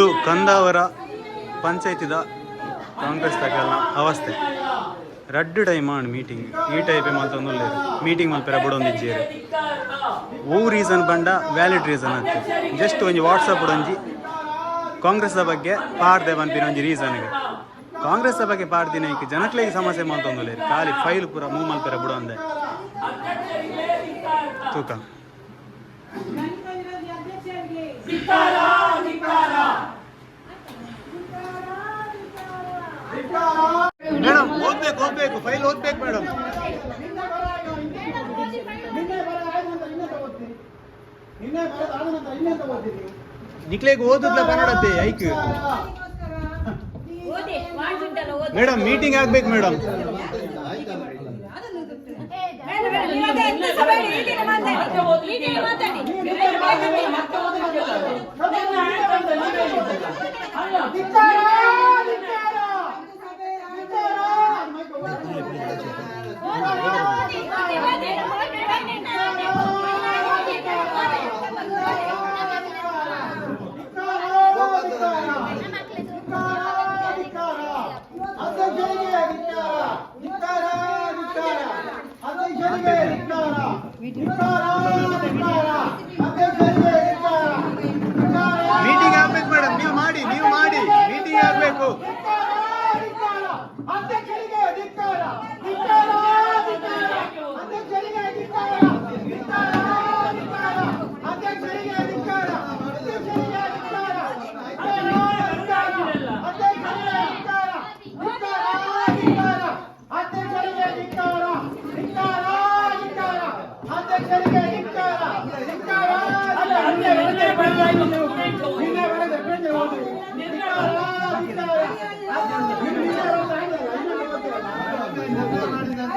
ಇಂದು ಕಂದಾವರ ಪಂಚಾಯತಿದ ಕಾಂಗ್ರೆಸ್ ತಗಲ್ನ ಅವಸ್ಥೆ. ರಡ್ಡ್ ಟೈಮ್ ಆಣ್ ಮೀಟಿಂಗ್. ಈ ಟೈಪ್ ಮಾತೊಂದು ಮೀಟಿಂಗ್ ಮಲ್ಪೆರ ಬುಡೊಂದಿಜ್ಜೇರು ಓ ರೀಸನ್ ಬಂಡ ವ್ಯಾಲಿಡ್ ರೀಸನ್ ಅಂತ ಜಸ್ಟ್ ಒಂಜಿ ವಾಟ್ಸಪ್ ಒಂಜಿ ಕಾಂಗ್ರೆಸ್ ಬಗ್ಗೆ ಪಾಡ್ದೆ ಬಂಪಿನ ಒಂಜಿ ರೀಸನ್ಗೆ ಕಾಂಗ್ರೆಸ್ ಬಗ್ಗೆ ಪಾಡ್ದಿನ ಈಗ ಜನಕ್ಕೆ ಸಮಸ್ಯೆ ಮಾತೊಂದು ಖಾಲಿ ಫೈಲ್ ಪೂರ ಮೂವ್ ಮಲ್ಪೆರ ಬುಡೊಂದೆ ತೂಕ. ಮೇಡಮ್ ಓದ್ಬೇಕು ಓದ್ಬೇಕು ಫೈಲ್ ಓದ್ಬೇಕು ಮೇಡಮ್ ನಿಕ್ಲೇಗ್ ಓದುದ್ಲ ಕನ್ನಡತೆ ಐಕ್ ಓದಿ ಮಾಡ್ಬಿಟ್ಟಲ್ಲ ಓದಿ. ಮೇಡಮ್ ಮೀಟಿಂಗ್ ಆಗ್ಬೇಕು ಮೇಡಮ್ ಬೇಡ, ಬೇಡ, ನೀವು ಅದೇ ಎಂತ ಸಭೆ ಹೇಳಿ, ಈಗಲೇ ಮಾತಾಡಿ.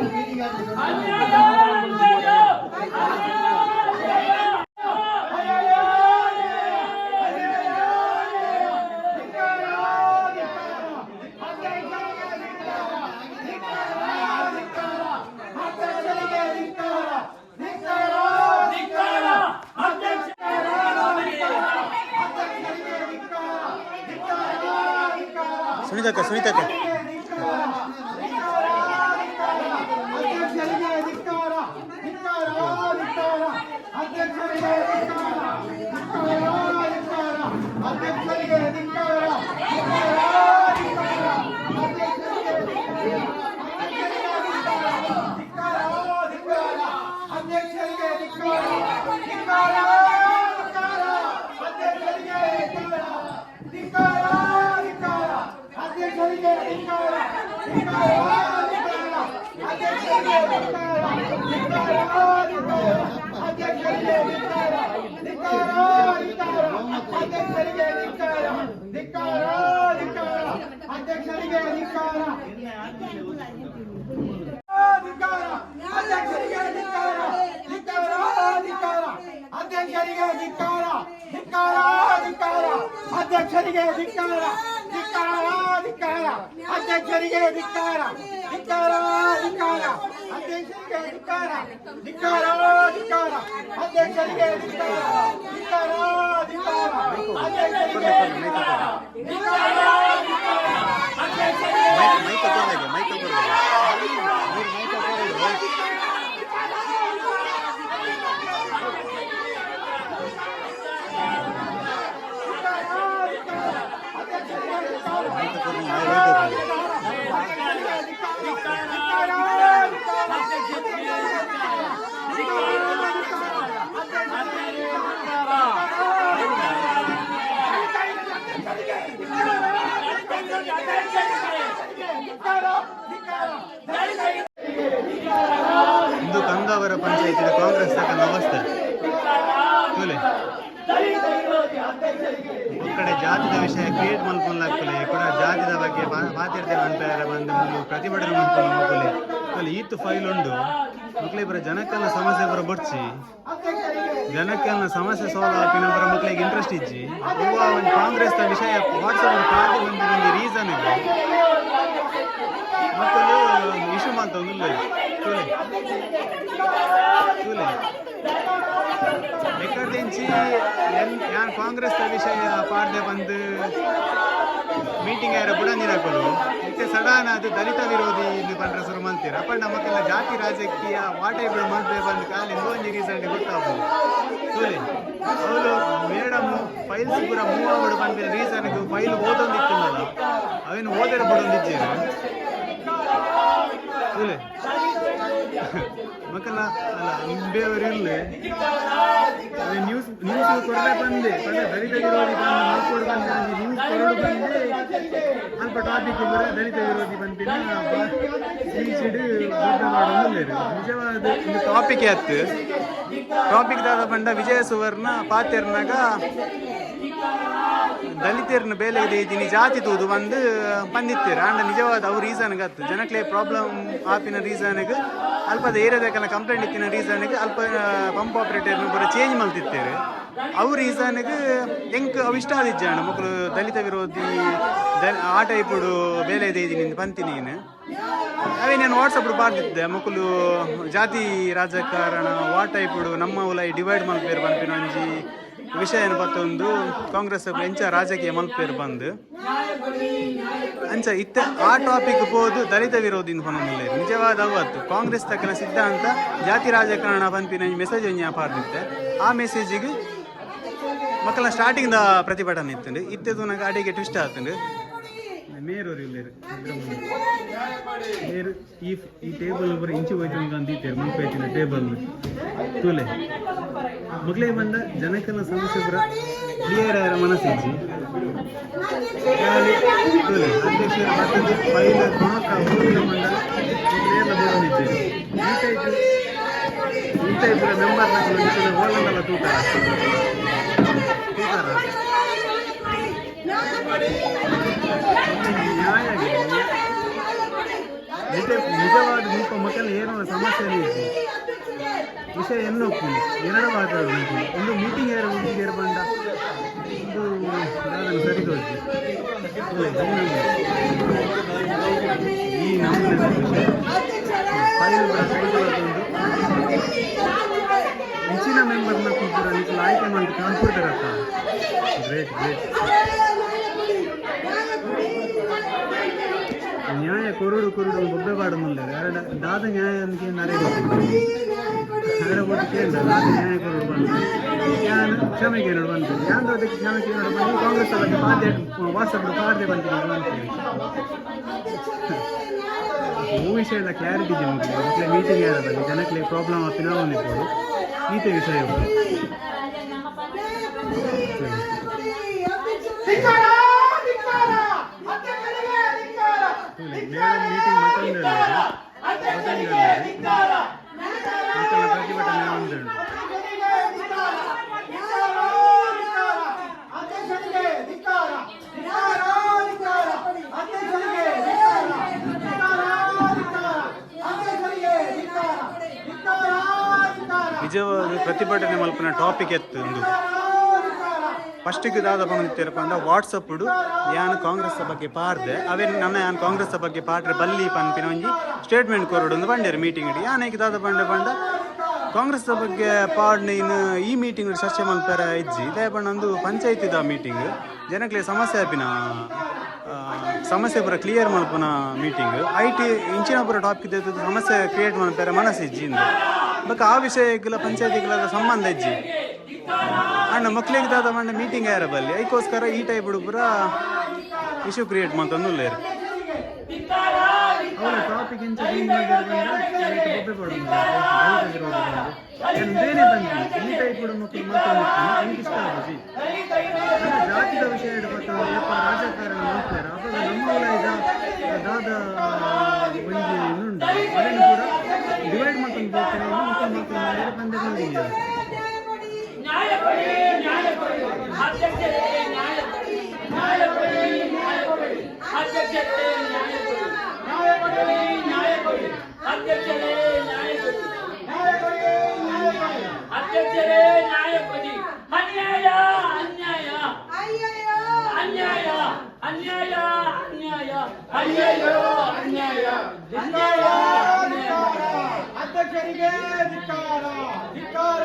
ਦੀ ਗੱਲ ಅಧ್ಯಕ್ಷರಿಗೆ ಧಿಕ್ಕಾರ ಧಿಕ್ಕಾರ ಧಿಕ್ಕಾರ. ಅಧ್ಯಕ್ಷರಿಗೆ ಧಿಕ್ಕಾರ ಧಿಕ್ಕಾರ ಧಿಕ್ಕಾರ. ಅಧ್ಯಕ್ಷರಿಗೆ ಧಿಕ್ಕಾರ ಧಿಕ್ಕಾರ ಧಿಕ್ಕಾರ. ಅಧ್ಯಕ್ಷರಿಗೆ ಧಿಕ್ಕಾರ ಧಿಕ್ಕಾರ ಧಿಕ್ಕಾರ. ಅಧ್ಯಕ್ಷರಿಗೆ ಧಿಕ್ಕಾರ ಅಧ್ಯಕ್ಷರಿಗೆ धिक्कारा ಫೈಲ್ ಉಂಡು. ಮಕ್ಕಳಿಬ್ಬರ ಜನಕ್ಕೆಲ್ಲ ಸಮಸ್ಯೆ ಬರ ಬಡ್ಸಿ ಜನಕ್ಕೆಲ್ಲ ಸಮಸ್ಯೆ ಸಾಲ್ವ್ ಆಗಿನ ಬರ ಮಕ್ಕಳಿಗೆ ಇಂಟ್ರೆಸ್ಟ್ ಇಜ್ಜಿ. ಹೂವ ಒಂದು ಕಾಂಗ್ರೆಸ್ ವಿಷಯ ವಾಟ್ಸಪ್ ಪಾರ್ಟಿ ಬಂದಿರೋ ರೀಸನ್ ಇದೆ. ಮಕ್ಕಳು ಇಶ್ಯೂ ಮಾಡ್ತಾ ಎಕ್ಕರ್ದಿಂಚಿ ಯಾನ್ ಕಾಂಗ್ರೆಸ್ ವಿಷಯ ಪಾಡ್ದೆ ಬಂದು ಮೀಟಿಂಗ್ ಯಾರ ಬುಡಂದಿನಕಲು ಮತ್ತೆ ಸಡನ್ ಅದು ದಲಿತ ವಿರೋಧಿ ಇದು ಪಂಡ್ರ ಶುರು ಮಾಡ್ತೀರ ಅಪ್ಪ, ನಮಗೆಲ್ಲ ಜಾತಿ ರಾಜಕೀಯ ವಾಟ್ ಬಿಡು ಮಂತ್ರಿ ಅಂತ ಕಾಲಿ ಒಂದು ರೀಸನ್ ಗೊತ್ತಾಗ್ಬೋದು. ಅವರು ಅವಳು ಮೇಡಮ್ ಫೈಲ್ಸ್ ಪೂರ ಮೂವ್ ಆಗ್ಬಿಡು ಬಂದ ರೀಸನ್ ಫೈಲ್ ಓದೊಂದಿತ್ತಲ್ಲ ಅವೇನು ಓದಿರ ಬಿಡೊಂದಿದ್ದೀರ ಸೋಲಿ ಮಕ್ಕಳ ಅಲ್ಲ ಬೇವರು ಇರಲಿ. ನ್ಯೂಸ್ ನ್ಯೂಸ್ ಕೊರತೆ ಬಂದೆ ದಲಿತ ವಿರೋಧಿ ಬಂದು ಬಂದೆ ನ್ಯೂಸ್ ಕೊರಡು ಬಂದೆ ಅಲ್ಪ ಟಾಪಿಕ್ ಬರ ದಲಿತ ವಿರೋಧಿ ಬಂದಿನ ಈ ದೊಡ್ಡ ಮಾಡೋದು ನಿಜವಾದ ಒಂದು ಟಾಪಿಕ್ ಯಾತ್ತು ಟಾಪಿಕ್ ದಾದ ಬಂಡ ವಿಜಯ ಸುವರ್ಣ ಪಾತೆರ್ನಾಗ ದಲಿತರನ್ನ ಬೇಲೆ ಇದೀನಿ ಜಾತಿ ತೂದು ಬಂದು, ಬಂದಿತ್ತೀರ? ಅಂಡ ನಿಜವಾದ ಅವ್ರ ರೀಸನ್ಗೆ ಆತು ಜನಕ್ಲೆ ಪ್ರಾಬ್ಲಮ್ ಆಪಿನ ರೀಸನ್ಗೆ ಅಲ್ಪದ ಏರಿಯಾದ ಕಂಪ್ಲೇಂಟ್ ಇತ್ತಿನ ರೀಸನ್ಗೆ ಅಲ್ಪ ಪಂಪ್ ಆಪರೇಟರ್ನ ಬರ ಚೇಂಜ್ ಮಾಡ್ತಿತ್ತೇವೆ ಅವ್ರ ರೀಸನ್ಗೆ ಹೆಂಗ್ ಅವು ಇಷ್ಟ ಆದಿಜ್ಜಾಣ ಮಕ್ಕಳು ದಲಿತ ವಿರೋಧಿ ಆ ಟೈಪುಡು ಬೇಲೆ ಇದೀನಿ ಬಂತಿ ನೀನು? ಅವೇ ನಾನು ವಾಟ್ಸಪ್ ಬಾರ್ದಿದ್ದೆ ಮಕ್ಕಳು ಜಾತಿ ರಾಜಕಾರಣ ವಾಟ್ ಟೈಪುಡು ನಮ್ಮ ಉಲೈ ಡಿವೈಡ್ ಮಾಡ್ಬೇರು ಬಂಪಿನ ಒಂಜಿ ವಿಷಯನ ಬತ್ತೊಂದು ಕಾಂಗ್ರೆಸ್ ಎಂಚ ರಾಜಕೀಯ ಮಲ್ಪೇರು ಬಂದು ಅಂಚ ಇತ್ತ ಆ ಟಾಪಿಕ್ ಹೋದು ದಲಿತ ವಿರೋಧಿ ಹೊನಮಿಲ್ಲ ನಿಜವಾದ ಅವತ್ತು ಕಾಂಗ್ರೆಸ್ ತಕ್ಕನ ಸಿದ್ಧಾಂತ ಜಾತಿ ರಾಜಕಾರಣ ಪಂಪಿನ ಮೆಸೇಜ್ ಪಾರ್ದಿತ್ತೆ ಆ ಮೆಸೇಜಿಗೆ ಮಕ್ಕಳ ಸ್ಟಾರ್ಟಿಂಗ್ ದ ಪ್ರತಿಭಟನೆ ಇತ್ತು ಇತ್ತದು ಅಡಿಗೆ ಟ್ವಿಸ್ಟ್ ಆಗ್ತಂಡು ಮೇರೂರು ಇಲ್ಲೇರು ಮೇರು, ಈ ಈ ಟೇಬಲ್ ಬರ ಇಂಚು ಹೋಯ್ತು ಅಂತ ಇತ್ತೇರು ಮುನ್ಪೈತಿನ ಟೇಬಲ್ ತೂಲೆ. ಮಗಳೇ ಬಂದ ಜನಕನ ಸಮಸ್ಯೆ ಬರ ಕ್ಲಿಯರ್ ಆರ ಮನಸ್ಸಿಜ್ಜಿ ಅಧ್ಯಕ್ಷರ ಮತ್ತೊಂದು ಮಂಡ ಕ್ಲಿಯರ್ ಬರೋದಿದ್ದೇನೆ ಈ ಟೈಪ್ ಈ ಟೈಪ್ ಮೆಂಬರ್ ಓಲಂದಲ್ಲ ತೂತಾರ ತೂತಾರ ನ್ಯಾಯ ಆಗಿದೆ. ನಿಜ ನಿಜವಾದ ರೂಪ ಮಕ್ಕಳು ಏನೋ ಸಮಸ್ಯೆ ಇದೆ ವಿಷಯ ಎನ್ನು ಒಪ್ಪುದು ಎರಡು ಮಾತಾಡಬೇಕು ಒಂದು ಮೀಟಿಂಗ್ ಯಾರು ಮೀಟಿಂಗ್ ಯಾರು ಬಂದ ಒಂದು ಯಾವ್ದನ್ನು ಸರಿ ತೋರಿಸಿ ಈ ನಮ್ಮನೆ ವಿಷಯ ಫೈಲ್ ಬರ ಸೈಡ್ ಬರ್ತುಂಟು ಹೆಚ್ಚಿನ ಮೆಂಬರ್ನ ಕೂತ್ತರ ನೀವು ಆಯ್ಕೆ ಮಾಡಿ ಕಂಪ್ಯೂಟರ್ ಅತ್ತ ಗ್ರೇಟ್ ಗ್ರೇಟ್ ನ್ಯಾಯ ಕೊರುಡು ಕೊರುಡು ಬೊಬ್ಬೆ ಪಾಡುന്നിಲ್ಲ ಎರಡು ದಾದ ನ್ಯಾಯ ಅನ್ಕೆ ನರೆ ಎರಡು ಒಟ್ಟು ಕೇಳ ದಾದ ನ್ಯಾಯ ಕೊರುಡು ಬಂದು ಯಾನ್ ಕ್ಷಮೆ ಕೇಳೋಡು ಬಂತು ಯಾನ್ ಅದಕ್ಕೆ ಕ್ಷಮೆಗೆ ಕೇಳೋಡು ಬಂದು ಕಾಂಗ್ರೆಸ್ ಅವರಿಗೆ ಪಾದ್ಯ ವಾಟ್ಸಪ್ ಪಾದ್ಯ ಬಂತು ಅಂತೇಳಿ ಈ ವಿಷಯ ಎಲ್ಲ ಕ್ಲಾರಿಟಿ ಜನಕ್ಕೆ ಮಕ್ಕಳ ಮೀಟಿಂಗ್ ಯಾರಲ್ಲಿ ಜನಕ್ಕೆ ಪ್ರಾಬ್ಲಮ್ ಆಗ್ತಿ ನಾವು ನಿಂತ್ಕೊಂಡು ಈತ ವಿಷಯ ಮೀಟಿಂಗ್ ಮತ್ತೊಂದು ಅಧ್ಯಕ್ಷರಿಗೆ ಮಕ್ಕಳ ಪ್ರತಿಭಟನೆ ಮಲ್ಪನ ಟಾಪಿಕ್ ಎತ್ತು ಒಂದು ಫಸ್ಟಿಗೆ ದಾದ ಬಂದಿರಪ್ಪ ಅಂದ್ರೆ ವಾಟ್ಸಪ್ಡು ಯಾನ್ ಕಾಂಗ್ರೆಸ್ ಬಗ್ಗೆ ಪಾರ್ದೆ ಅವೇ ನನ್ನ ಯಾನ್ ಕಾಂಗ್ರೆಸ್ ಬಗ್ಗೆ ಪಾಡ್ರೆ ಬಲ್ಲಿ ಪನ್ಪಿನ ಒಂಜಿ ಸ್ಟೇಟ್ಮೆಂಟ್ ಕೊರಡು ಒಂದು ಮೀಟಿಂಗ್ ಇಡಿ. ಯಾನಕ್ಕೆ ದಾದ ಬಂಡೆ ಬಂಡ ಕಾಂಗ್ರೆಸ್ ಬಗ್ಗೆ ಪಾಡ್ ಇನ್ನು ಈ ಮೀಟಿಂಗ್ ಚರ್ಚೆ ಮಲ್ಪರ ಇಜ್ಜಿ. ಇದೇ ಬಣ್ಣ ಒಂದು ಪಂಚಾಯತಿದ ಮೀಟಿಂಗ್ ಜನಕ್ಕೆ ಸಮಸ್ಯೆ ಆಪಿನ ಸಮಸ್ಯೆ ಪೂರ ಕ್ಲಿಯರ್ ಮಲ್ಪನ ಮೀಟಿಂಗ್ ಐ ಟಿ ಇಂಚಿನ ಪೂರ ಟಾಪಿಕ್ ಇದ್ದು ಸಮಸ್ಯೆ ಕ್ರಿಯೇಟ್ ಮಲ್ಪರ ಮನಸ್ಸು ಇಜ್ಜಿ ಇಂದು. ಬೊಕ್ಕ ಆ ವಿಷಯಕ್ಕೆಲ್ಲ ಪಂಚಾಯತಿಗಳ ಸಂಬಂಧ ಇಜ್ಜಿ? ಅಣ್ಣ ಮಕ್ಳಿಗೆ ದಾದ ಮಣ್ಣ ಮೀಟಿಂಗ್ ಯಾರ ಬಲ್ಲಿ? ಅದಕ್ಕೋಸ್ಕರ ಈ ಟೈಪ್ ಹುಡುಗರ ಇಶ್ಯೂ ಕ್ರಿಯೇಟ್ ಮಾಡ್ಕೊಂಡು ಲೇರು ಅವರ ಟಾಪಿಕ್ ಇಂಚ ಬೊಬ್ಬೆ ಬೇನೆ ಬಂದಿ ಈ ಟೈಪ್ ಮಕ್ಕಳು ಮಾತಾಡ್ತೀನಿ ನನಗೆ ಇಷ್ಟ ಆಗುತ್ತೆ ಜಾತಿದ ವಿಷಯ ಹಿಡ್ಕೊತ ಯಪ್ಪ ರಾಜಕಾರಣ ಮಾಡ್ತಾರೆ ಅವಾಗ ನಮ್ಮ ಹೊಲ ಇದ ದಾದ ಒಂಜಿ ಇನ್ನುಂಡು ಅದನ್ನು ಕೂಡ ಡಿವೈಡ್ ಮಾಡ್ಕೊಂಡು ಹೋಗ್ತೇನೆ ಇನ್ನು ಮುಖ ಮಾಡ್ಕೊಂಡು ಮಾಡಿದ್ರೆ ಬಂದೆ ಬಂದಿದ್ದೀವಿ ನ್ಯಾಯ ಕೊಡಿ ನ್ಯಾಯ ಕೊಡಿ ಅಧ್ಯಕ್ಷರೇ ನ್ಯಾಯ ಕೊಡಿ ಅಧ್ಯಕ್ಷರಿಗೆ ಧಿಕ್ಕಾರ. ಧಿಕ್ಕಾರ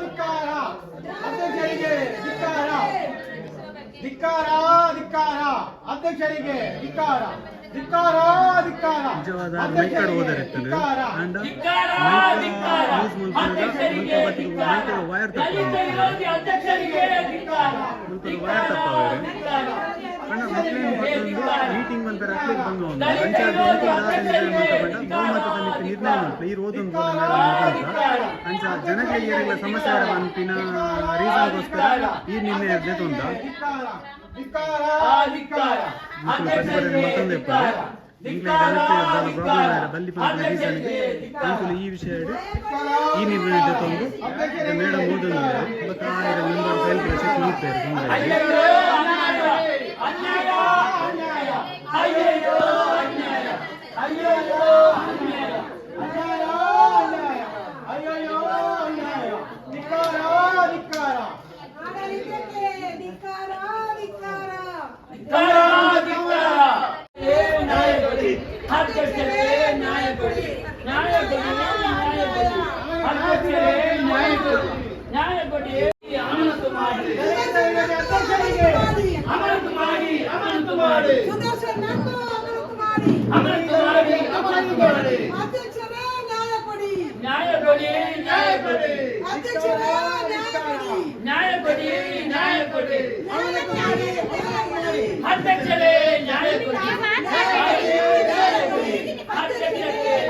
ಧಿಕ್ಕಾರ. ಅಧ್ಯಕ್ಷರಿಗೆ ಧಿಕ್ಕಾರ. ಧಿಕ್ಕಾರ ಧಿಕ್ಕಾರ. ಅಧ್ಯಕ್ಷರಿಗೆ ಧಿಕ್ಕಾರ. ನಿಜವಾದ ಮೈಕಡ್ ಧಿಕ್ಕಾರ. ಅಂಡ್ ಧಿಕ್ಕಾರ ಧಿಕ್ಕಾರ ಯೂಸ್ ಮುಲ್ಪದ ಅಧ್ಯಕ್ಷರಿಗೆ ಮುಲ್ಪ ಬತ್ತಿಗೆ ಮೈಕಡ್ ವೈರ್ ತಪ್ಪ ವೈರ್ ತಪ್ಪ ಅವರು ಧಿಕ್ಕಾರ. ಪಂಡ ಮಕ್ಕಳೇನು ಮತ್ತೊಂದು ಮೀಟಿಂಗ್ ಮಂತ ರಕ್ಲಿಗೆ ಬಂದು ಒಂದು ಪಂಚಾಯತ್ ಮಂತ ಪಂಡ ಬಹುಮತದ ಮಿತ್ತ ನಿರ್ಣಯ ಮಂತ ಈ ಓದೊಂದು ಅಂಚ ಜನಗಳಿಗೆ ಏರೆಲ್ಲ ಸಮಸ್ಯೆ ಅಂತಿನ ರೀಸನ್ಗೋಸ್ಕರ ಈ ನಿರ್ಣಯ ಎದ್ದೊಂದ ಧಿಕ್ಕಾರ. ಧಿಕ್ಕಾರ ಧಿಕ್ಕಾರ ಮುಕ್ಕಲು ಪ್ರತಿಭಟನೆ ಮತ್ತೊಂದು ಇಪ್ಪರೆ ಇಂಗ್ಲೇ ಜನತೆ ಪ್ರಾಬ್ಲಮ್ ಆಯ್ತು ಬಲ್ಲಿ ಪಂಪಿನ ರೀಸನ್ಗೆ ಇಂಕುಲು ಈ ವಿಷಯ ಈ ನಿರ್ಣಯ ಎದ್ದೊಂದು ಮೇಡಮ್ ಓದೊಂದು ಬಟ್ ಆಯ್ರ ಮೆಂಬರ್ ಫೈಲ್ ಚೆಕ್ ಮಾಡ್ತಾರೆ ತೊಂದರೆ ಅಯ್ಯಯ್ಯೋ ಅನ್ಯಾಯ ಅನ್ಯಾಯ ಅನ್ಯಾಯ ಅಯ್ಯಯ್ಯೋ ಅನ್ಯಾಯ ಅಯ್ಯಯ್ಯೋ ಅನ್ಯಾಯ ಅನ್ಯಾಯ ಅನ್ಯಾಯ ಅಯ್ಯಯ್ಯೋ ಅನ್ಯಾಯ ಧಿಕ್ಕಾರ ಧಿಕ್ಕಾರ ಆಡಳಿತಕ್ಕೆ ಧಿಕ್ಕಾರ ಧಿಕ್ಕಾರ ಧಿಕ್ಕಾರ ಧಿಕ್ಕಾರ ಏ ನ್ಯಾಯ ಕೊಡಿ ಅಧ್ಯಕ್ಷರೇ ನ್ಯಾಯ ಕೊಡಿ ನ್ಯಾಯ ಕೊಡಿ ನ್ಯಾಯ ಕೊಡಿ ಅಧ್ಯಕ್ಷರೇ ನ್ಯಾಯ ಕೊಡಿ ನ್ಯಾಯ ಕೊಡಿ ಅಮಾನತು ಮಾಡಿ ಅಧ್ಯಕ್ಷರಿಗೆ ಅಮಾನತು ಮಾಡಿ ಅಮಾನತು ಮಾಡಿ ಸುದರ್ಶನ್ ನನ್ನು ಅಮೃತ ಮಾಡಿ ಅಮಾನತು ಮಾಡಿ ಅಮಾನತು ಮಾಡಿ ಅಧ್ಯಕ್ಷರೇ ನ್ಯಾಯ ಕೊಡಿ ನ್ಯಾಯ ಕೊಡಿ ನ್ಯಾಯ ಕೊಡಿ ಅಧ್ಯಕ್ಷರೇ ನ್ಯಾಯ ಕೊಡಿ ನ್ಯಾಯ ಕೊಡಿ ನ್ಯಾಯ ಕೊಡಿ ನ್ಯಾಯ ಕೊಡಿ ನ್ಯಾಯ ಕೊಡಿ ಅಧ್ಯಕ್ಷರೇ ನ್ಯಾಯ ಕೊಡಿ ಅಧ್ಯಕ್ಷರೇ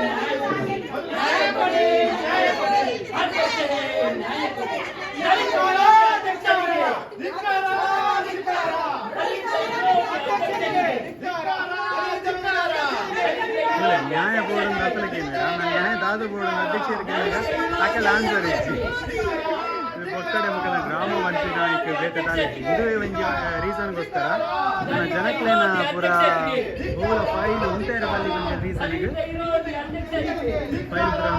ನ್ಯಾಯ ಕೊಡಿ ನ್ಯಾಯ ಕೊಡಿ ನ್ಯಾಯ ಕೊಡಿ ಅಧ್ಯಕ್ಷರೇ ನ್ಯಾಯ ಕೊಡಿ ನ್ಯಾಯ ಕೊಡಿ ಅಧ್ಯಕ್ಷರೇ ಧಿಕ್ಕಾರ ಧಿಕ್ಕಾರ ಅಧ್ಯಕ್ಷರೇ ಧಿಕ್ಕಾರ ಧಿಕ್ಕಾರ ಇಲ್ಲ ನ್ಯಾಯ ಬೋರ್ಡ್ ಅಸಲಿಗೆ ನ್ಯಾಯ ದಾದ ಬೋರ್ಡ್ ಅಧ್ಯಕ್ಷರಿಗೆ ಆಕೆಲ್ಲ ಆನ್ಸರ್ ಇಚ್ಚಿ ಒಕ್ಕಡೆ ಮಕ್ಕಳ ಗ್ರಾಮ ಪಂಚಾಯತ್ ಬೇಕಾದ ಇದುವೇ ಒಂಜಿ ರೀಸನ್ಗೋಸ್ಕರ ನನ್ನ ಜನಕ್ಲೇನ ಪೂರ ಬಹುಲ ಫೈಲ್ ಉಂಟೇರ ಬಲ್ಲಿ ಬಂದ ರೀಸನ್ಗೆ ವಿರೋಧಿ ಅಧ್ಯಕ್ಷರಿಗೆ ಫೈಲ್ ಪೂರ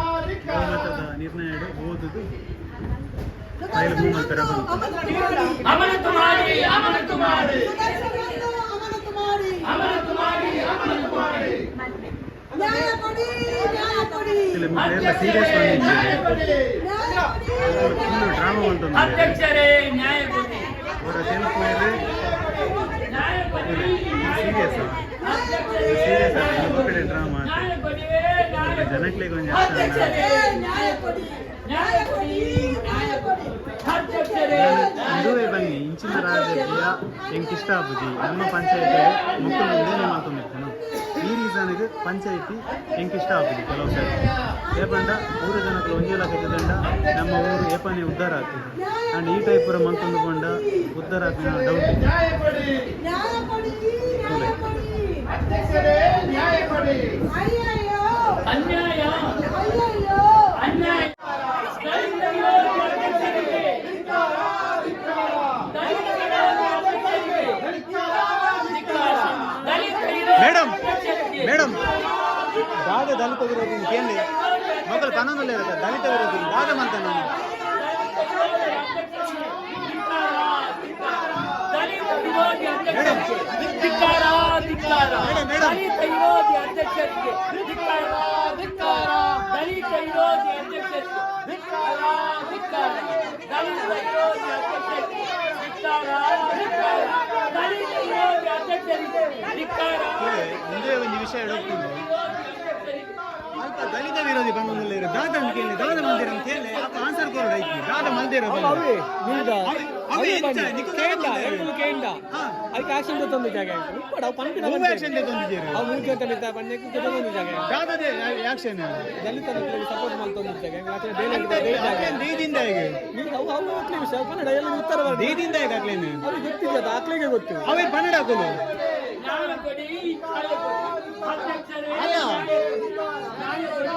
ಬಹುಮತದ ನಿರ್ಣಯ ಓದುದು ಫೈಲ್ ಮೂವತ್ತರ ಬಂತು ಅಮಾನತು ಮಾಡಿ ಅಮಾನತು ಮಾಡಿ ಸುದರ್ಶನನ್ನು ಅಮಾನತು ಮಾಡಿ ಅಮಾನತು ಮಾಡಿ ಅಮಾನತು ಮಾಡಿ ನ್ಯಾಯ ಕೊಡಿ ನ್ಯಾಯ ಕೊಡಿ ಇಲ್ಲಿ ಎಲ್ಲ ಸೀರಿಯಸ್ ಬಂದಿದ್ದೀರಿ ನ್ಯಾಯ ಕೊಡಿ ಫುಲ್ ಡ್ರಾಮಾ ಬಂತು ಅಧ್ಯಕ್ಷರೇ ನ್ಯಾಯ ಕೊಡಿ ಅವರ ಸೆಲ್ಫ್ ಮೇಲೆ ನ್ಯಾಯ ಕೊಡಿ ಸೀರಿಯಸ್ ಅಧ್ಯಕ್ಷರೇ ಸೀರಿಯಸ್ ಒಕ್ಕಡೆ ಡ್ರಾಮಾ ನ್ಯಾಯ ಕೊಡಿ ನ್ಯಾಯ ಕೊಡಿ ಜನಕ್ಲಿಗೆ ಒಂದು ಅಧ್ಯಕ್ಷರೇ ನ್ಯಾಯ ಕೊಡಿ ನ್ಯಾಯ ಕೊಡಿ ನ್ಯಾಯ ಕೊಡಿ ಅಧ್ಯಕ್ಷರೇ ಇದುವೇ ಬನ್ನಿ ಇಂಚಿನ ರಾಜಕೀಯ ಹೆಂಗೆ ಇಷ್ಟ ಆಗುದಿ ನಮ್ಮ ಪಂಚಾಯತ್ ಮುಕ್ಕಲು ಏನೇ ಮಾತೊಂದಿರ್ತಾನೆ ಈ ರೀಸನ್ಗೆ ಪಂಚಾಯತಿ ಹೆಂಗೆ ಇಷ್ಟ ಆಗುದಿ ಕೆಲವು ಸರಿ ಏಪಂಡ ಊರು ಜನಕ್ಕೆ ಒಂದೇ ಲಕ್ಷ ದಂಡ ನಮ್ಮ ಊರು ಏಪನೇ ಉದ್ಧಾರ ಆಗ್ತದೆ ಅಂಡ್ ಈ ಟೈಪ್ ಪೂರ ಮಂತೊಂದು ಕೊಂಡ ಉದ್ಧಾರ ಆಗ್ತದೆ ಡೌಟ್ ನ್ಯಾಯ ಕೊಡಿ ದಾದ ದಲಿತ ವಿರೋಧಿ ఇంకేంది ಮಕ್ಕಳು ಕಾನೂನಲ್ಲಿ లేదు ದಲಿತ ವಿರೋಧಿ విరోధి ಮಂತ ನಾನು. ವಿಷಯ ಹೇಳ್ಕೊಂಡು ಅಂತ ದಲಿತ ವಿರೋಧಿ ಬಂದ ದಾದ ಅಂತ ಕೇಳಿ ದಾದ ಮಂದಿರ ಅಂತ ಹೇಳಿ ಆತ ಆನ್ಸರ್ ಕೋರ್ಡ್ ಐತಿ ದಾದ ಮಂದಿರ ಅದಕ್ಕೆ ಆಕ್ಷನ್ ಆಕ್ಷನ್ ಅವು ಆಕ್ಷನ್ ದಲಿತ ಸಪೋರ್ಟ್ ಅವು ಎಲ್ಲ ಉತ್ತರ ಬರ್ತದೆ. ಗೊತ್ತು. ಅವೇ ಕನ್ನಡ ನ್ಯಾಯ ಕೊಡಿ ನ್ಯಾಯ ಕೊಡಿ ಅಧ್ಯಕ್ಷರೇ ಅಲ್ಲ. ನ್ಯಾಯ ಕೊಡಿ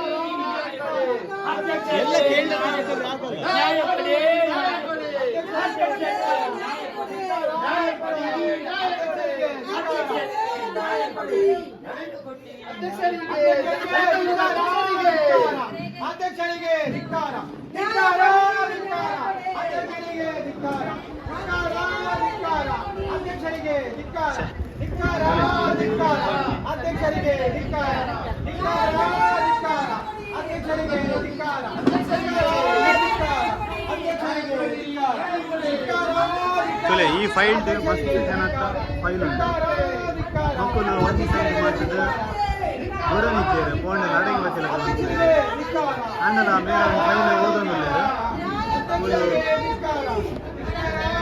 ನ್ಯಾಯ ಕೊಡಿ ಅಧ್ಯಕ್ಷರೇ ಎಲ್ಲ ಕೇಂದ್ರ ಹಾಕೋದು ಹಾಕೋಲ್ಲ ನ್ಯಾಯ ಕೊಡಿ ನ್ಯಾಯ ಕೊಡಿ ಅಧ್ಯಕ್ಷರೇ ನ್ಯಾಯ ಕೊಡಿ ನ್ಯಾಯ ಕೊಡಿ ನ್ಯಾಯ ಕೊಡಿ ಅಧ್ಯಕ್ಷರೇ ನ್ಯಾಯ ಕೊಡಿ ಅಧ್ಯಕ್ಷರಿಗೆ ಧಿಕ್ಕಾರ ಧಿಕ್ಕಾರ ಧಿಕ್ಕಾರ ಅಧ್ಯಕ್ಷರಿಗೆ ಧಿಕ್ಕಾರ ಧಿಕ್ಕಾರ ಧಿಕ್ಕಾರ ಅಧ್ಯಕ್ಷರಿಗೆ ಧಿಕ್ಕಾರ ಧಿಕ್ಕಾರ ಧಿಕ್ಕಾರ ಅಧ್ಯಕ್ಷರಿಗೆ ಧಿಕ್ಕಾರ ಧಿಕ್ಕಾರ ಧಿಕ್ಕಾರ ಅಧ್ಯಕ್ಷರಿಗೆ ಧಿಕ್ಕಾರ ಅಧ್ಯಕ್ಷರಿಗೆ ಧಿಕ್ಕಾರ ಧಿಕ್ಕಾರ ತುಲೆ ಈ ಫೈಲ್ ಮಸ್ತ್ ಜನತ್ತ ಫೈಲ್ ಉಂಟು ಮಕ್ಕಳು ಒಂದು ಸೈಡ್ ಮಾಡ್ತದೆ ದೂರನಿದ್ದೇವೆ ಫೋನ್ ಅಡಗಿ ಬಚ್ಚಲ ಅಣ್ಣನ ಬೇರೆ ಫೈಲ್ ಓದೊಂದಿಲ್ಲ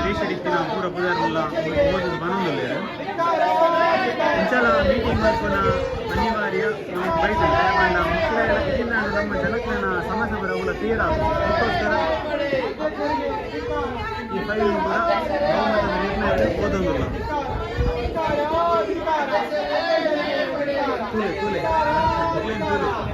ದೇಶದ ಇತ್ತಿನ ಪೂರ ಪುದರ್ಲ್ಲ ಓದೋದು ಬನ್ನೊಂದಿಲ್ಲ ಇಂಚಲ ಮೀಟಿಂಗ್ ಮಾಡ್ಕೊನ ಅನಿವಾರ್ಯ ನಮಗೆ ಬೈತಾರೆ ಪಂಡ ಮುಖ್ಯ ಇದನ್ನ ನಮ್ಮ ಜನಕ್ಕಿನ ಸಮಸ್ಯೆ ಬರವುಲ ಕ್ಲಿಯರ್ ಆಗುತ್ತೆ ಅದಕ್ಕೋಸ್ಕರ ಈ ಫೈಲ್ ಕೂಡ ಬಹುಮತದ ನಿರ್ಣಯ ಓದೊಂದಿಲ್ಲ ತೂಲೆ ತೂಲೆ ತೂಲೆ